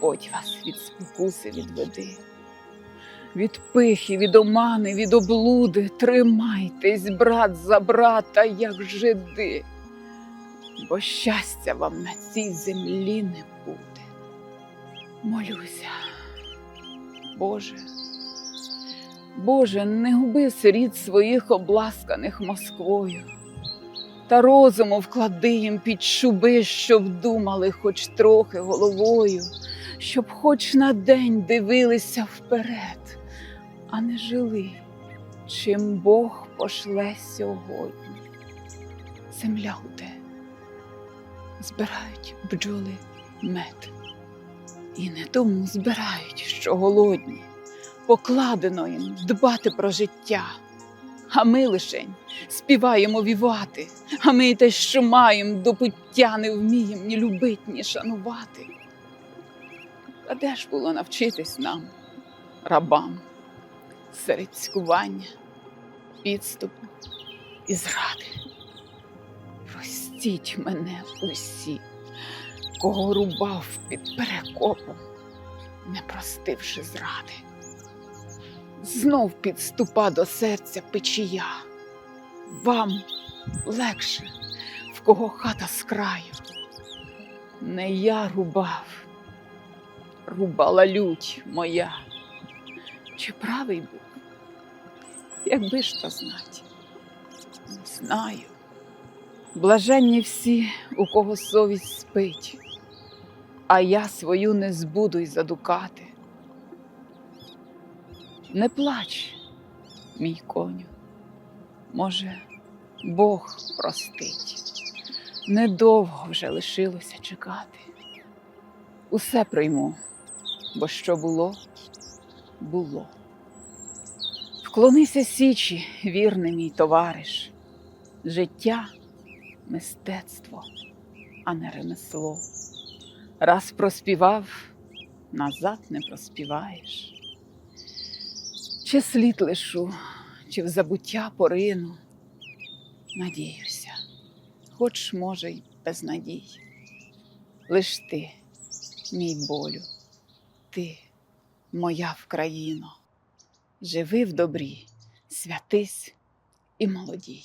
Господь вас від спокуси відведи. Від пихи, від омани, від облуди тримайтесь, брат за брата, як жиди, бо щастя вам на цій землі не буде. Молюся, Боже, Боже, не губи сиріт своїх обласканих Москвою, та розуму вклади їм під шуби, щоб думали хоч трохи головою, щоб хоч на день дивилися вперед, а не жили, чим Бог пошле сьогодні. Земля гуде, збирають бджоли мед. І не тому збирають, що голодні, покладено їм дбати про життя. А ми лишень співаємо вівати, а ми те, що маєм до пуття не вмієм ні любить, ні шанувати. А де ж було навчитись нам, рабам, серед цькування, підступу і зради? Простіть мене усі, кого рубав під перекопом, не простивши зради. Знов підступа до серця печія. Вам легше, в кого хата з краю. Не я рубав, рубала лють моя. Чи правий був? Якби ж то знать, не знаю. Блаженні всі, у кого совість спить, а я свою не збуду й задукати. Не плач, мій коню, може, Бог простить. Недовго вже лишилося чекати. Усе прийму, бо що було, було. Вклонися січі, вірний мій товариш. Життя мистецтво, а не ремесло. Раз проспівав, назад не проспіваєш. Чи слід лишу, чи в забуття порину, надіюся, хоч, може, й без надій. Лиш ти, мій болю, ти, моя Вкраїно, живи в добрі, святись і молодій.